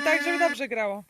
dawaj tak, żeby dobrze grało.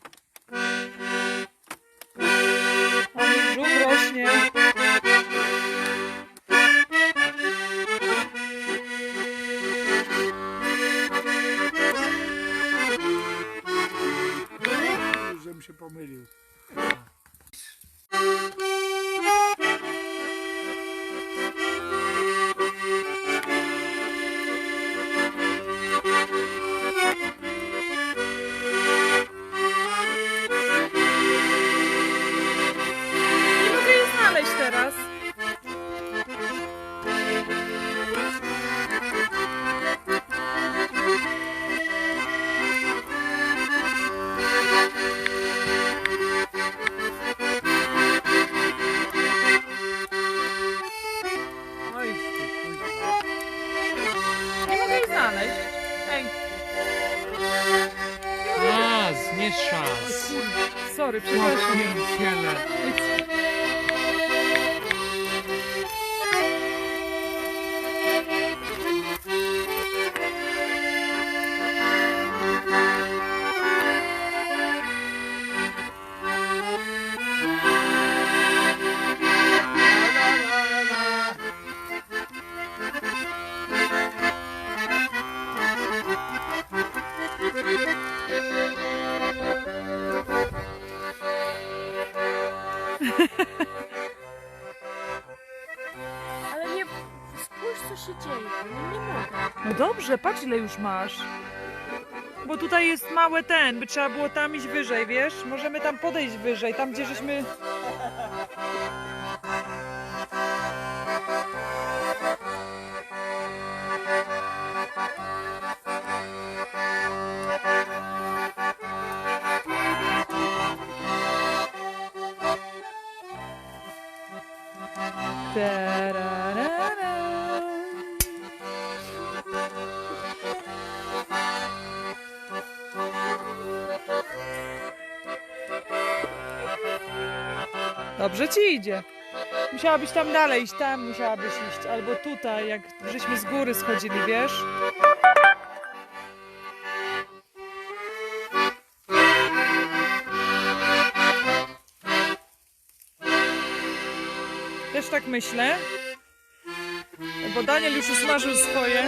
Ile już masz. Bo tutaj jest małe ten, by trzeba było tam iść wyżej, wiesz? Możemy tam podejść wyżej, tam gdzie żeśmy... Dobrze ci idzie. Musiałabyś tam dalej iść, tam musiałabyś iść, albo tutaj, jak żeśmy z góry schodzili, wiesz? Też tak myślę. Bo Daniel już usmażył swoje.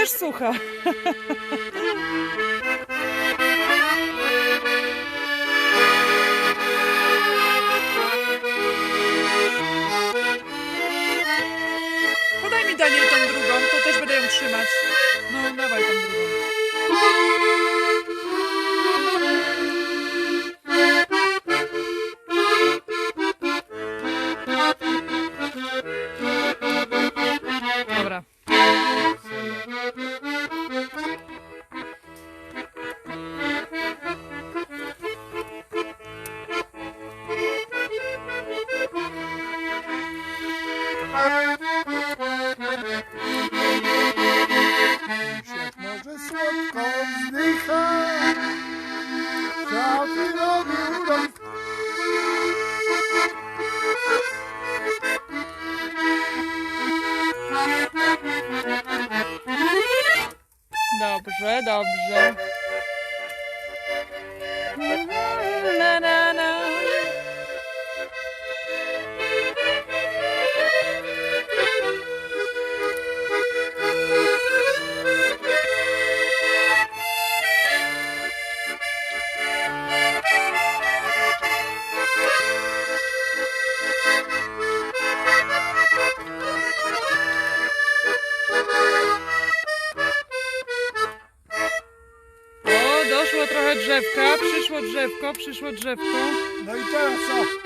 A maluch drzewko, przyszło drzewko. No i teraz co?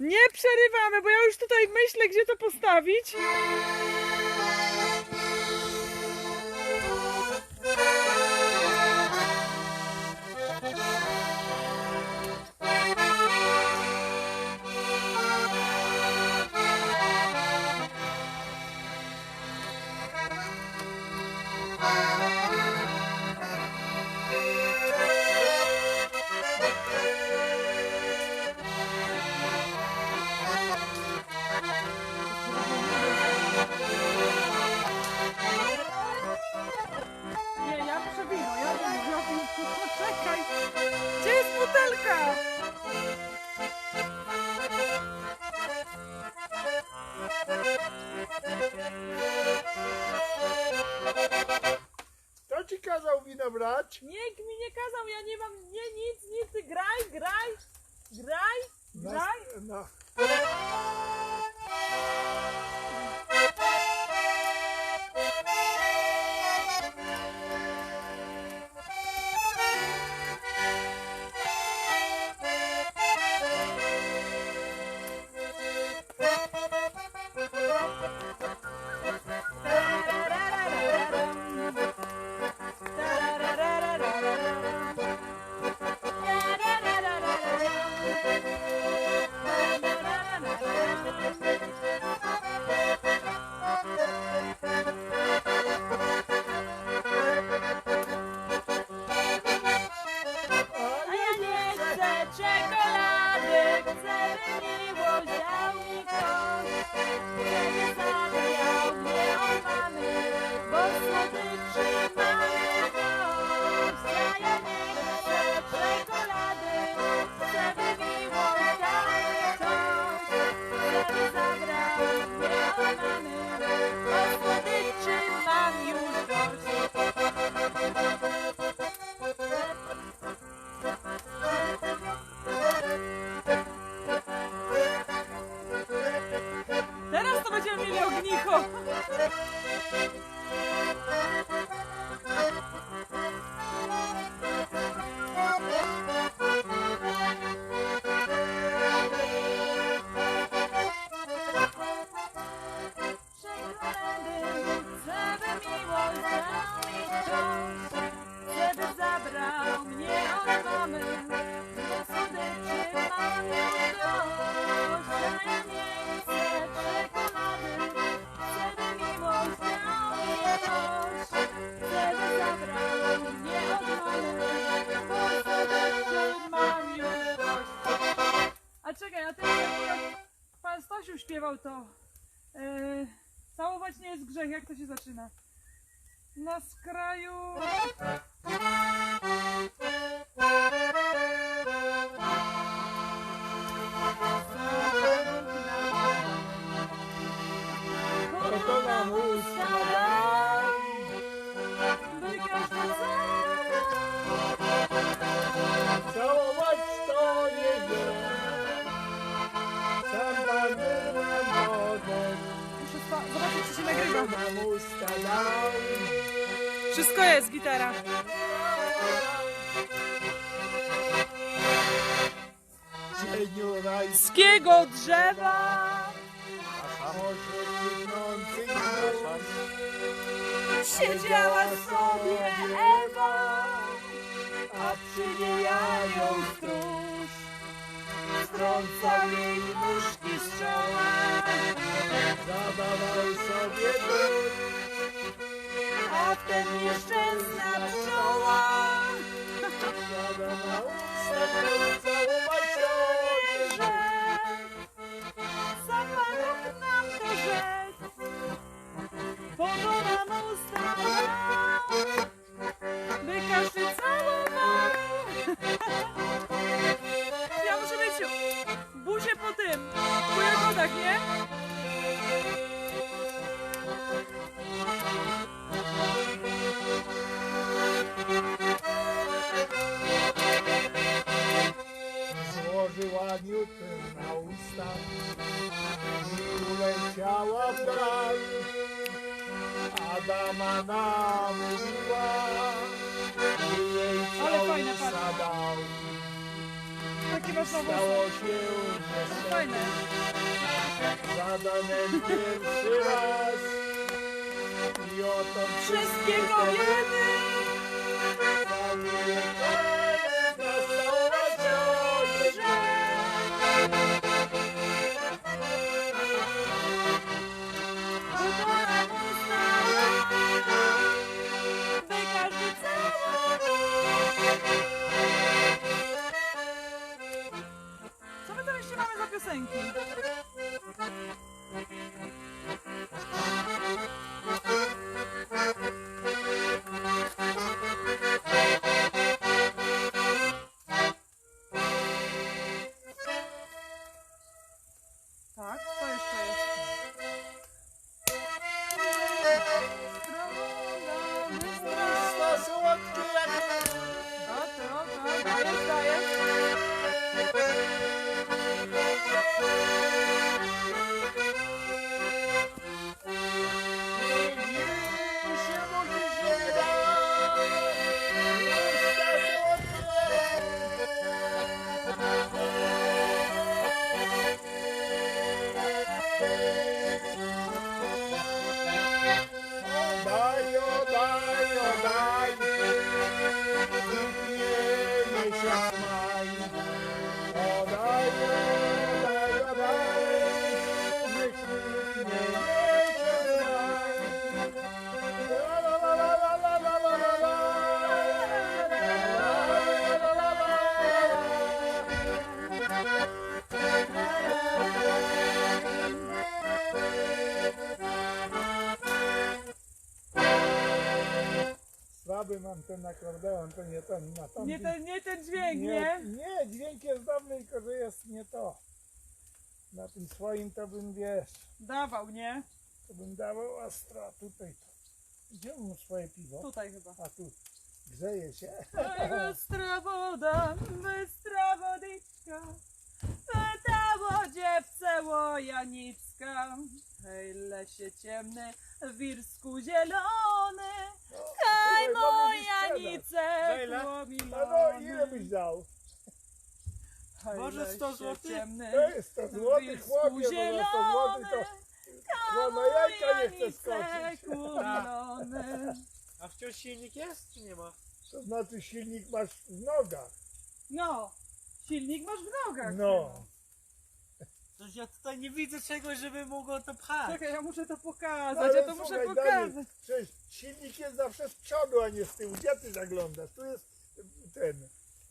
Nie przerywamy, bo ja już tutaj myślę, gdzie to postawić. Thank you. jak to się zaczyna? Na skraju! Kokola muska! Wszystko jest, gitara. Cieniu rajskiego drzewa. Siedziała sobie Ewa A przy niej ja ją strój strącał jej nóżki z czoła. Zadawał sobie trud A wtem nieszczęsna pszczoła, na stało się Fajne. Zadanem pierwszy raz. I o to wszystkie kobiety teraz Thank you. próprio sangue. Nie ten. Nie ten, nie ten dźwięk, nie, nie? dźwięk jest dobry, tylko że jest nie to. Na tym swoim to bym, wiesz, Dawał, nie? to bym dawał ostro, a tutaj to. Gdzie mam swoje piwo? Tutaj chyba. A tu grzeje się. Bystra woda, bystra wodyczka, pytało dziewczę łojanicka. Hej, lesie ciemny, w wirsku zielony, ci mojanice ile? No, no ile byś dał? Hej, Może 100 lesie złotych? ciemny, To jest 100 w złotych, wirsku chłopie, bo na 100 złotych to na jajka nie mojanice skoczyć. A wciąż silnik jest, czy nie ma? To znaczy silnik masz w nogach. No, silnik masz w nogach. No. Coś ja tutaj nie widzę czegoś, żeby mogło to pchać. Czekaj, ja muszę to No, pokazać, ale ja to muszę słuchaj, pokazać. Daniel, Przecież silnik jest zawsze z przodu, a nie z tyłu. Gdzie ty zaglądasz? Tu jest ten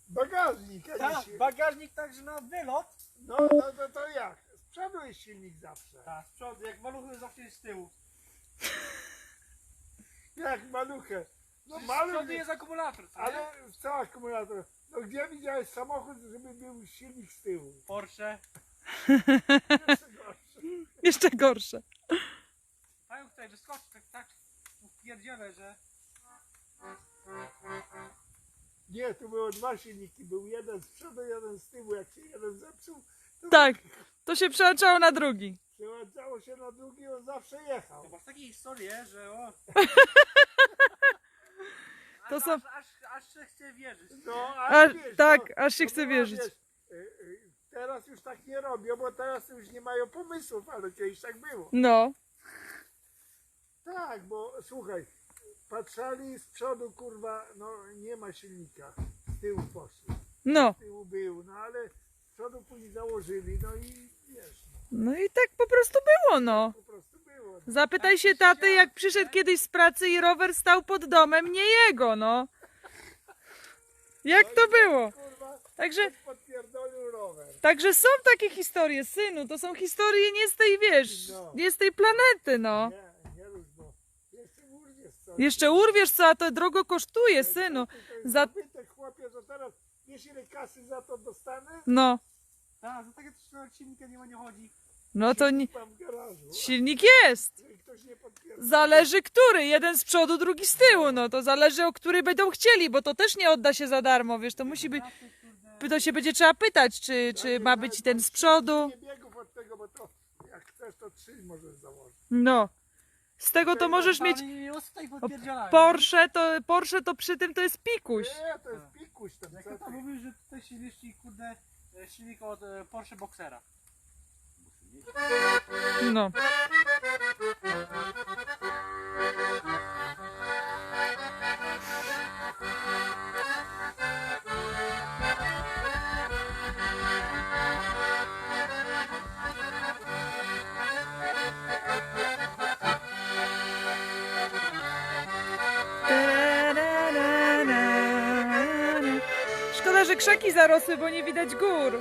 bagażnik. a nie Tak, si- bagażnik także na wylot. No, no to, to jak? Z przodu jest silnik zawsze. Tak, z przodu, jak maluchy zawsze jest z tyłu. Jak maluchę. No Z maluch, przodu jest akumulator, co nie? ale co akumulator? No gdzie widziałeś samochód, żeby był silnik z tyłu? Porsche. Jeszcze gorsze. Jeszcze gorsze. Mają tutaj, że skocz, tak, tak. Wpierdzielę, że... Nie, tu były dwa silniki. Był jeden z przodu, jeden z tyłu. Jak się jeden zepsuł, to Tak, to się przełączało na drugi. przełączało się na drugi, on zawsze jechał. To masz takie historie, że o... To aż, są- aż, aż, aż się chce wierzyć. No, A, wiesz, tak, no, aż się to chce była, wierzyć. wiesz, Teraz już tak nie robią, bo teraz już nie mają pomysłów, ale kiedyś tak było. No. Tak, bo słuchaj, patrzali z przodu, kurwa, no nie ma silnika. Z tyłu poszli. No. Z tyłu był, no ale z przodu później założyli, no i wiesz, no, No i tak po prostu było, no. po prostu było. No. Zapytaj się taty, jak przyszedł kiedyś z pracy i rower stał pod domem, nie jego, no. Jak to było? Kurwa, Także, podpierdolił rower. także są takie historie, synu. To są historie nie z tej, wiesz, No. nie z tej planety, no. Nie, nie rób, bo jeszcze urwiesz coś. Jeszcze urwiesz co, a to drogo kosztuje, synu. Za- zabytek, chłopie, że teraz wiesz ile kasy za to dostanę? No, Tak, za takie nawet silnika nie ma, nie chodzi. no to nie, Mam w garażu. silnik jest. Ktoś nie. Zależy który, jeden z przodu, drugi z tyłu, no to zależy o który będą chcieli, bo to też nie odda się za darmo, wiesz, to musi być, to się będzie trzeba pytać, czy, czy ma być ten z przodu, Nie biegów od tego, bo to jak chcesz, to trzy możesz założyć. no. Z tego to możesz mieć tutaj podpierdzielają. Porsche, to Porsche to przy tym to jest pikuś. Nie, to jest pikuś tam. Jak co to ty? tam mówił, że tutaj się liści, kurde, e, silnik od e, Porsche Boxera. No. Krzaki zarosły, bo nie widać gór.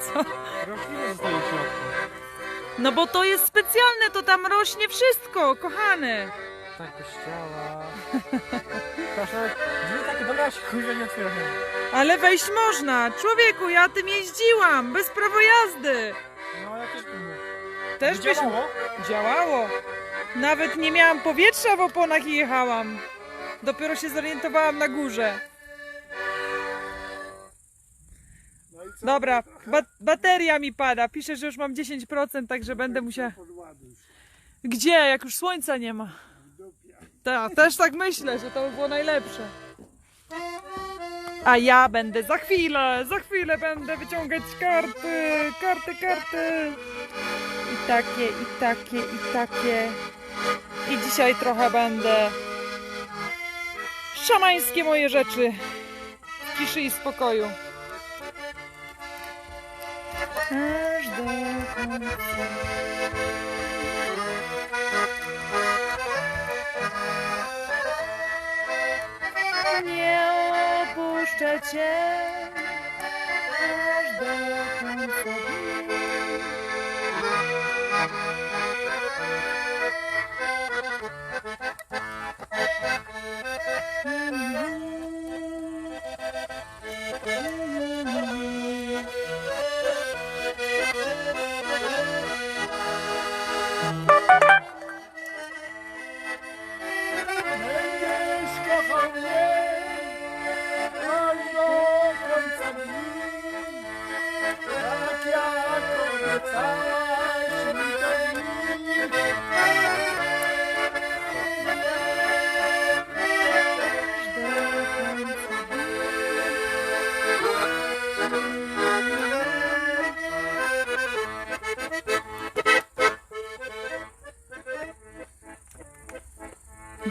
Co? Rośliny zostały w środku. No bo to jest specjalne, to tam rośnie wszystko, kochane. Tak, kościoła. Proszę, drzwi takie dobra, się kurwa nie otwierają. Ale wejść można. Człowieku, ja tym jeździłam, bez prawa jazdy. Też byś... Działało? Działało. Nawet nie miałam powietrza w oponach i jechałam. Dopiero się zorientowałam na górze. No i co? Dobra, ba bateria mi pada. Pisze, że już mam 10%, także będę musiała... Podładuj Gdzie? Jak już słońca nie ma. Ta, też tak myślę, że to by było najlepsze. A ja będę za chwilę, za chwilę będę wyciągać karty, karty, karty. Takie, i takie, i takie. I dzisiaj trochę będę szamańskie moje rzeczy w ciszy i spokoju. Aż do końca. Nie opuszczę cię Mm-hmm.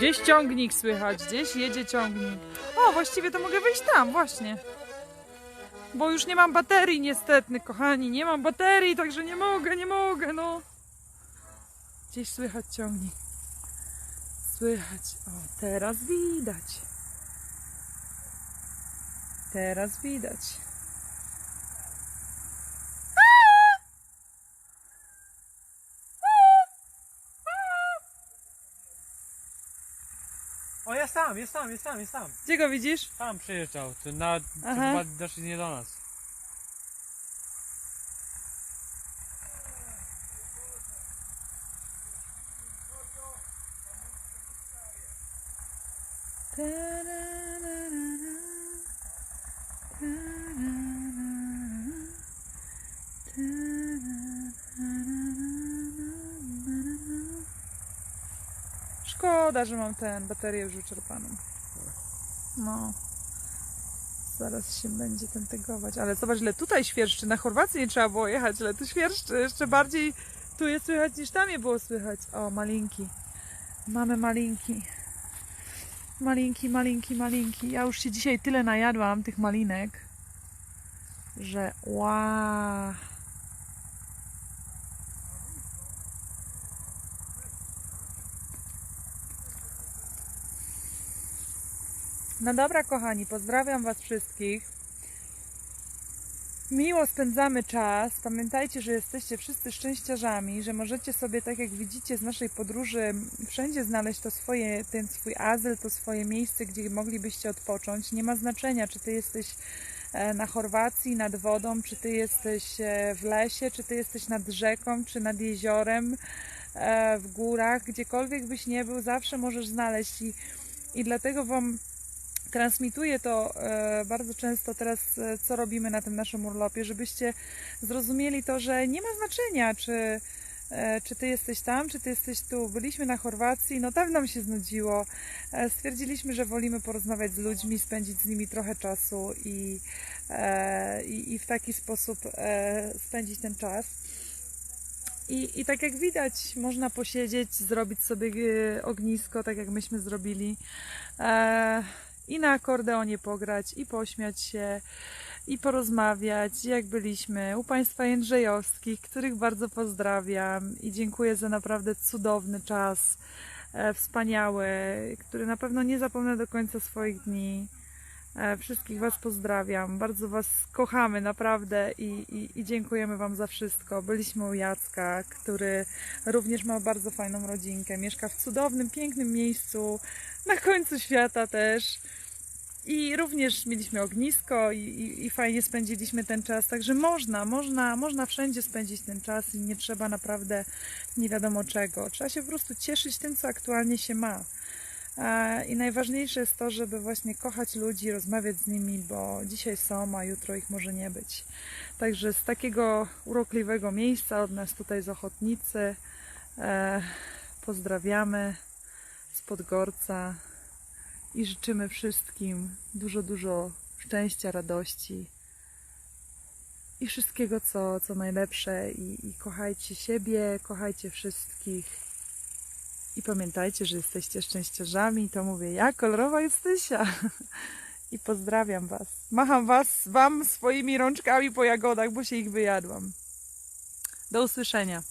Gdzieś ciągnik słychać, gdzieś jedzie ciągnik. O, właściwie to mogę wyjść tam, właśnie. Bo już nie mam baterii niestety, kochani, nie mam baterii, także nie mogę, nie mogę, no. Gdzieś słychać ciągnik. Słychać. O, teraz widać. Teraz widać. Jest tam, jest tam, jest tam, jest tam. Gdzie go widzisz? Tam przyjeżdżał, to, na, to Aha. chyba doszli nie do nas. Że mam ten baterię już wyczerpaną. No. Zaraz się będzie ten tegować. Ale zobacz, ile tutaj świerszczy. Na Chorwację nie trzeba było jechać, ale tu świerszczy. Jeszcze bardziej tu jest słychać niż tam je było słychać. O, malinki. Mamy malinki. Malinki, malinki, malinki. Ja już się dzisiaj tyle najadłam tych malinek, że wow. No dobra, kochani, pozdrawiam Was wszystkich. Miło spędzamy czas. Pamiętajcie, że jesteście wszyscy szczęściarzami, że możecie sobie, tak jak widzicie z naszej podróży, wszędzie znaleźć to swoje, ten swój azyl, to swoje miejsce, gdzie moglibyście odpocząć. Nie ma znaczenia, czy ty jesteś e, na Chorwacji, nad wodą, czy ty jesteś e, w lesie, czy ty jesteś nad rzeką, czy nad jeziorem, e, w górach, gdziekolwiek byś nie był, zawsze możesz znaleźć i, i dlatego Wam transmituję to e, bardzo często teraz, e, co robimy na tym naszym urlopie, żebyście zrozumieli to, że nie ma znaczenia, czy, e, czy ty jesteś tam, czy ty jesteś tu. Byliśmy na Chorwacji, no tam nam się znudziło. Stwierdziliśmy, że wolimy porozmawiać z ludźmi, spędzić z nimi trochę czasu i, i, i w taki sposób spędzić ten czas. I, I tak jak widać, można posiedzieć, zrobić sobie ognisko, tak jak myśmy zrobili. I na akordeonie pograć, i pośmiać się, i porozmawiać, jak byliśmy u Państwa Jędrzejowskich, których bardzo pozdrawiam i dziękuję za naprawdę cudowny czas, e, wspaniały, który na pewno nie zapomnę do końca swoich dni. E, Wszystkich Was pozdrawiam, bardzo Was kochamy naprawdę i, i, i dziękujemy Wam za wszystko. Byliśmy u Jacka, który również ma bardzo fajną rodzinkę, mieszka w cudownym, pięknym miejscu, na końcu świata też. I również mieliśmy ognisko i, i, i fajnie spędziliśmy ten czas, także można, można, można wszędzie spędzić ten czas i nie trzeba naprawdę nie wiadomo czego. Trzeba się po prostu cieszyć tym, co aktualnie się ma. I najważniejsze jest to, żeby właśnie kochać ludzi, rozmawiać z nimi, bo dzisiaj są, a jutro ich może nie być. Także z takiego urokliwego miejsca od nas tutaj z Ochotnicy e, pozdrawiamy z Podgorca i życzymy wszystkim dużo, dużo szczęścia, radości i wszystkiego, co, co najlepsze. I, I kochajcie siebie, kochajcie wszystkich. I pamiętajcie, że jesteście szczęściarzami. To mówię ja, kolorowa Justysia. I pozdrawiam Was. Macham was, Wam swoimi rączkami po jagodach, bo się ich wyjadłam. Do usłyszenia.